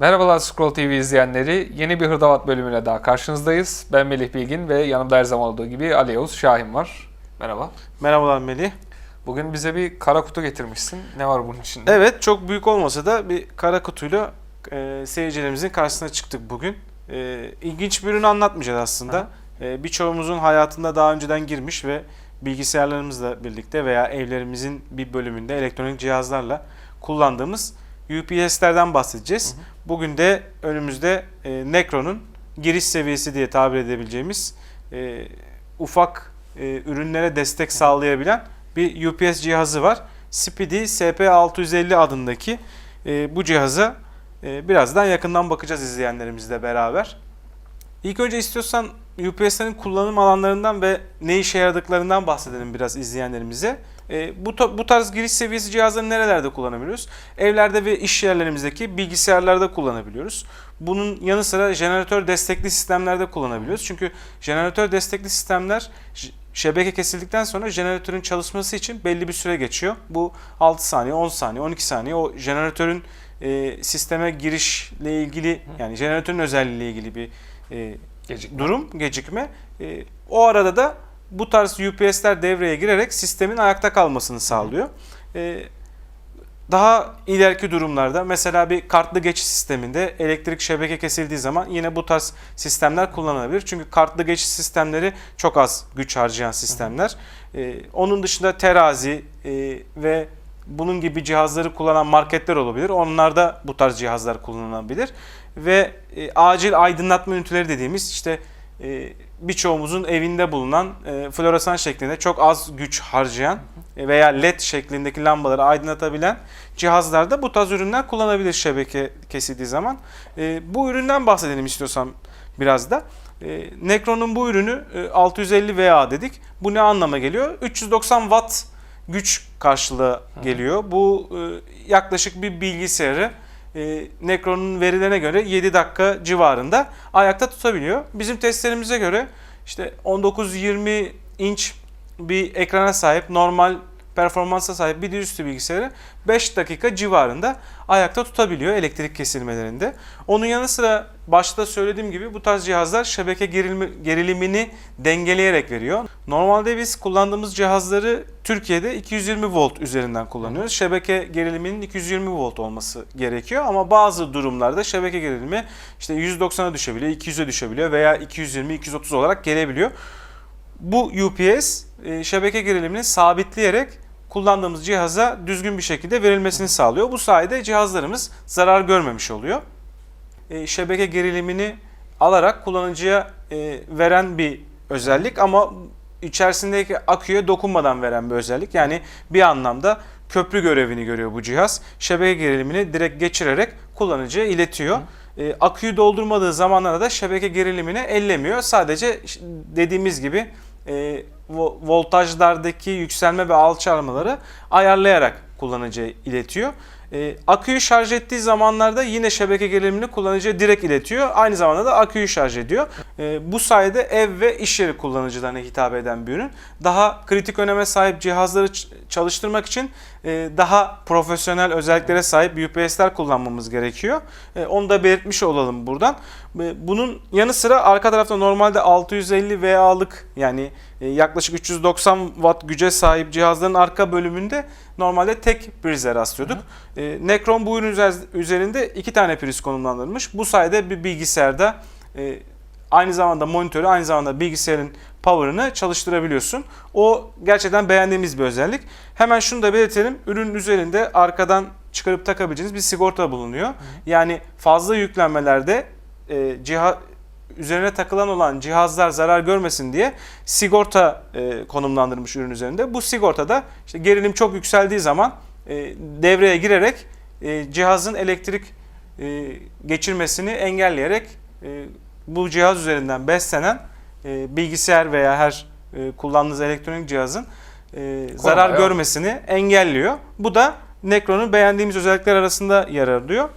Merhabalar Scroll TV izleyenleri. Yeni bir Hırdavat bölümüyle daha karşınızdayız. Ben Melih Bilgin ve yanımda her zaman olduğu gibi Ali Yavuz Şahin var. Merhaba. Merhabalar Melih. Bugün bize bir kara kutu getirmişsin. Ne var bunun içinde? Evet çok büyük olmasa da bir kara kutuyla e, seyircilerimizin karşısına çıktık bugün. E, ilginç bir ürünü anlatmayacağız aslında. E, birçoğumuzun hayatında daha önceden girmiş ve bilgisayarlarımızla birlikte veya evlerimizin bir bölümünde elektronik cihazlarla kullandığımız UPS'lerden bahsedeceğiz. Bugün de önümüzde e, Necron'un giriş seviyesi diye tabir edebileceğimiz e, ufak e, ürünlere destek sağlayabilen bir UPS cihazı var. Speedy SP650 adındaki e, bu cihaza e, birazdan yakından bakacağız izleyenlerimizle beraber. İlk önce istiyorsan UPS'lerin kullanım alanlarından ve ne işe yaradıklarından bahsedelim biraz izleyenlerimize. E, bu, bu tarz giriş seviyesi cihazları nerelerde kullanabiliyoruz? Evlerde ve iş yerlerimizdeki bilgisayarlarda kullanabiliyoruz. Bunun yanı sıra jeneratör destekli sistemlerde kullanabiliyoruz. Çünkü jeneratör destekli sistemler şebeke kesildikten sonra jeneratörün çalışması için belli bir süre geçiyor. Bu 6 saniye, 10 saniye, 12 saniye o jeneratörün e, sisteme girişle ilgili yani jeneratörün özelliğiyle ilgili bir e, Gecikme. durum, gecikme. E, o arada da bu tarz UPS'ler devreye girerek sistemin ayakta kalmasını sağlıyor. E, daha ileriki durumlarda mesela bir kartlı geçiş sisteminde elektrik şebeke kesildiği zaman yine bu tarz sistemler kullanılabilir. Çünkü kartlı geçiş sistemleri çok az güç harcayan sistemler. E, onun dışında terazi e, ve bunun gibi cihazları kullanan marketler olabilir. Onlarda bu tarz cihazlar kullanılabilir. Ve e, acil aydınlatma üniteleri dediğimiz işte birçoğumuzun evinde bulunan e, floresan şeklinde çok az güç harcayan e, veya led şeklindeki lambaları aydınlatabilen cihazlarda bu tarz ürünler kullanabilir şebeke kesildiği zaman. E, bu üründen bahsedelim istiyorsam biraz da. E, Necron'un bu ürünü e, 650 VA dedik. Bu ne anlama geliyor? 390 watt güç karşılığı geliyor. Bu e, yaklaşık bir bilgisayarı e, Necron'un verilerine göre 7 dakika civarında ayakta tutabiliyor. Bizim testlerimize göre işte 19-20 inç bir ekrana sahip normal performansa sahip bir dizüstü bilgisayarı 5 dakika civarında ayakta tutabiliyor elektrik kesilmelerinde. Onun yanı sıra başta söylediğim gibi bu tarz cihazlar şebeke gerilimi, gerilimini dengeleyerek veriyor. Normalde biz kullandığımız cihazları Türkiye'de 220 volt üzerinden kullanıyoruz. Şebeke geriliminin 220 volt olması gerekiyor ama bazı durumlarda şebeke gerilimi işte 190'a düşebiliyor, 200'e düşebiliyor veya 220-230 olarak gelebiliyor. Bu UPS e, şebeke gerilimini sabitleyerek kullandığımız cihaza düzgün bir şekilde verilmesini sağlıyor. Bu sayede cihazlarımız zarar görmemiş oluyor. E, şebeke gerilimini alarak kullanıcıya e, veren bir özellik ama içerisindeki aküye dokunmadan veren bir özellik. Yani bir anlamda köprü görevini görüyor bu cihaz. Şebeke gerilimini direkt geçirerek kullanıcıya iletiyor. E, aküyü doldurmadığı zamanlarda da şebeke gerilimini ellemiyor. Sadece dediğimiz gibi e, vo- voltajlardaki yükselme ve alçalmaları ayarlayarak kullanıcıya iletiyor. E, aküyü şarj ettiği zamanlarda yine şebeke gerilimini kullanıcıya direkt iletiyor. Aynı zamanda da aküyü şarj ediyor. E, bu sayede ev ve iş yeri kullanıcılarına hitap eden bir ürün. Daha kritik öneme sahip cihazları çalıştırmak için e, daha profesyonel özelliklere sahip UPS'ler kullanmamız gerekiyor. E, onu da belirtmiş olalım buradan. E, Bunun yanı sıra arka tarafta normalde 650 VA'lık yani yaklaşık 390 watt güce sahip cihazların arka bölümünde normalde tek prize rastlıyorduk. E, Necron bu ürün üzer- üzerinde iki tane priz konumlandırılmış. Bu sayede bir bilgisayarda e, aynı zamanda monitörü aynı zamanda bilgisayarın power'ını çalıştırabiliyorsun. O gerçekten beğendiğimiz bir özellik. Hemen şunu da belirtelim. Ürünün üzerinde arkadan çıkarıp takabileceğiniz bir sigorta bulunuyor. Yani fazla yüklenmelerde e, cihaz üzerine takılan olan cihazlar zarar görmesin diye sigorta e, konumlandırmış ürün üzerinde. Bu sigortada işte gerilim çok yükseldiği zaman e, devreye girerek e, cihazın elektrik e, geçirmesini engelleyerek e, bu cihaz üzerinden beslenen e, bilgisayar veya her e, kullandığınız elektronik cihazın e, zarar görmesini engelliyor. Bu da Necron'un beğendiğimiz özellikler arasında yer alıyor.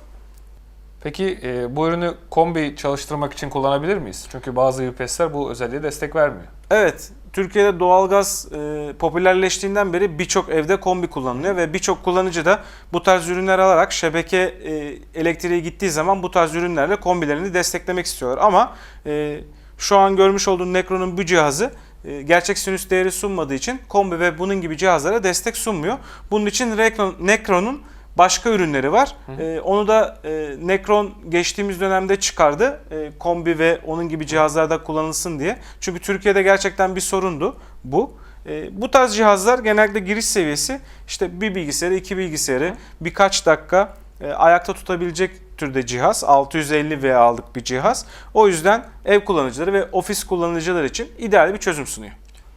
Peki e, bu ürünü kombi çalıştırmak için kullanabilir miyiz? Çünkü bazı UPS'ler bu özelliğe destek vermiyor. Evet, Türkiye'de doğalgaz e, popülerleştiğinden beri birçok evde kombi kullanılıyor ve birçok kullanıcı da bu tarz ürünler alarak şebeke e, elektriği gittiği zaman bu tarz ürünlerle kombilerini desteklemek istiyorlar. Ama e, şu an görmüş olduğun Necron'un bu cihazı e, gerçek sinüs değeri sunmadığı için kombi ve bunun gibi cihazlara destek sunmuyor. Bunun için Necron- Necron'un başka ürünleri var. E, onu da e, Necron geçtiğimiz dönemde çıkardı. E, kombi ve onun gibi cihazlarda kullanılsın diye. Çünkü Türkiye'de gerçekten bir sorundu bu. E, bu tarz cihazlar genellikle giriş seviyesi işte bir bilgisayarı, iki bilgisayarı birkaç dakika e, ayakta tutabilecek türde cihaz. 650 V'lik bir cihaz. O yüzden ev kullanıcıları ve ofis kullanıcıları için ideal bir çözüm sunuyor.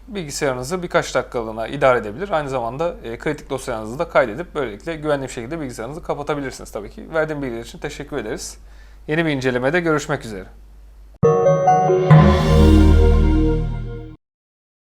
Bilgisayarınızı birkaç dakikalığına idare edebilir. Aynı zamanda e, kritik dosyalarınızı da kaydedip böylelikle güvenli bir şekilde bilgisayarınızı kapatabilirsiniz tabii ki. Verdiğim bilgiler için teşekkür ederiz. Yeni bir incelemede görüşmek üzere.